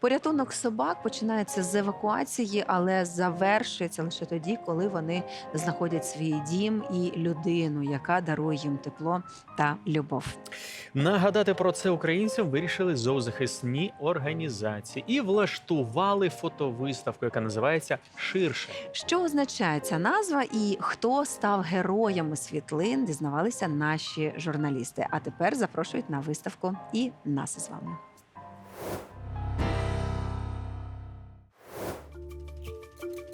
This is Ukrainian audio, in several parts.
Порятунок собак починається з евакуації, але завершується лише тоді, коли вони знаходять свій дім і людину, яка дарує їм тепло та любов. Нагадати про це українцям вирішили зоозахисні організації і влаштували фотовиставку, яка називається Ширше. Що означає ця назва і хто став героями світлин, дізнавалися наші журналісти. А тепер запрошують на виставку і нас із вами.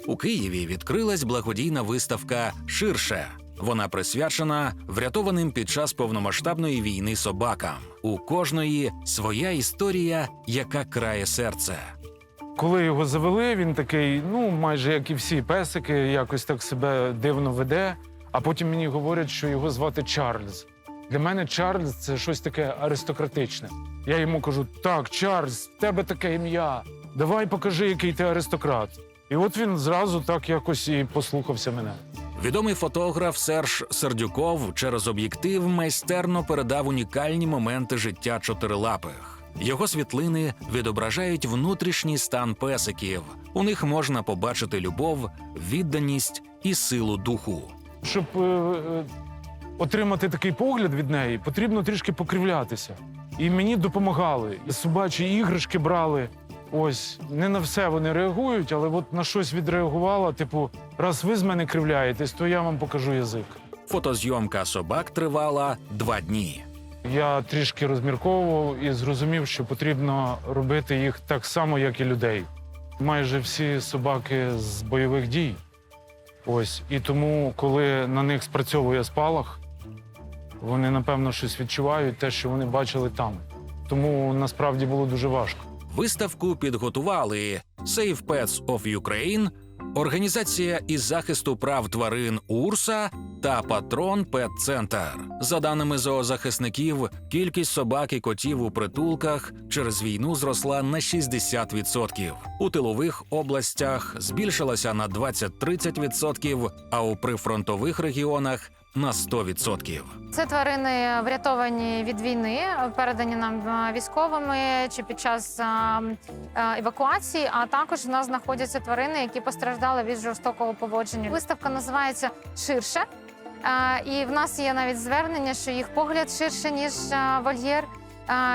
У Києві відкрилась благодійна виставка Ширше. Вона присвячена врятованим під час повномасштабної війни собакам. У кожної своя історія, яка крає серце. Коли його завели, він такий, ну майже як і всі песики, якось так себе дивно веде. А потім мені говорять, що його звати Чарльз. Для мене Чарльз це щось таке аристократичне. Я йому кажу: так, Чарльз, в тебе таке ім'я. Давай покажи, який ти аристократ. І от він зразу так якось і послухався мене. Відомий фотограф Серж Сердюков через об'єктив майстерно передав унікальні моменти життя чотирилапих. Його світлини відображають внутрішній стан песиків. У них можна побачити любов, відданість і силу духу. Щоб е, е, отримати такий погляд від неї, потрібно трішки покривлятися. І мені допомагали. І собачі іграшки брали. Ось не на все вони реагують, але от на щось відреагувала. Типу, раз ви з мене кривляєтесь, то я вам покажу язик. Фотозйомка собак тривала два дні. Я трішки розмірковував і зрозумів, що потрібно робити їх так само, як і людей. Майже всі собаки з бойових дій. Ось. І тому, коли на них спрацьовує спалах, вони напевно щось відчувають, те, що вони бачили там. Тому насправді було дуже важко. Виставку підготували Save Pets of Ukraine, Організація із захисту прав тварин УРСА та Патрон Пет Центр. За даними зоозахисників, кількість собак і котів у притулках через війну зросла на 60%. У тилових областях збільшилася на 20-30%, а у прифронтових регіонах на 100%. Це тварини врятовані від війни, передані нам е, військовими чи під час е, е, евакуації. А також в нас знаходяться тварини, які постраждали від жорстокого поводження. Виставка називається ширше. І в нас є навіть звернення, що їх погляд ширше ніж вольєр,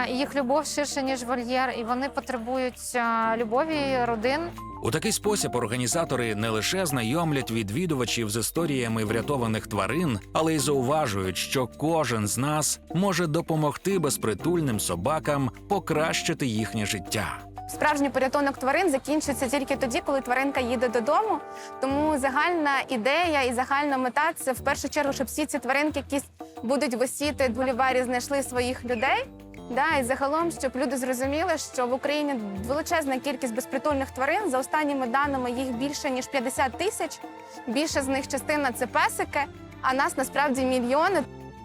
їх любов ширше ніж вольєр, і вони потребують любові родин. У такий спосіб організатори не лише знайомлять відвідувачів з історіями врятованих тварин, але й зауважують, що кожен з нас може допомогти безпритульним собакам покращити їхнє життя. Справжній порятунок тварин закінчується тільки тоді, коли тваринка їде додому. Тому загальна ідея і загальна мета це в першу чергу, щоб всі ці тваринки, які будуть висіти в бульварі, знайшли своїх людей. Да, і загалом, щоб люди зрозуміли, що в Україні величезна кількість безпритульних тварин. За останніми даними їх більше ніж 50 тисяч. Більше з них частина це песики, а нас насправді мільйони.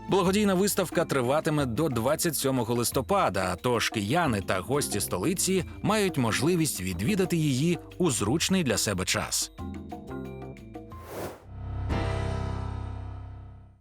Благодійна виставка триватиме до 27 листопада. Тож кияни та гості столиці мають можливість відвідати її у зручний для себе час.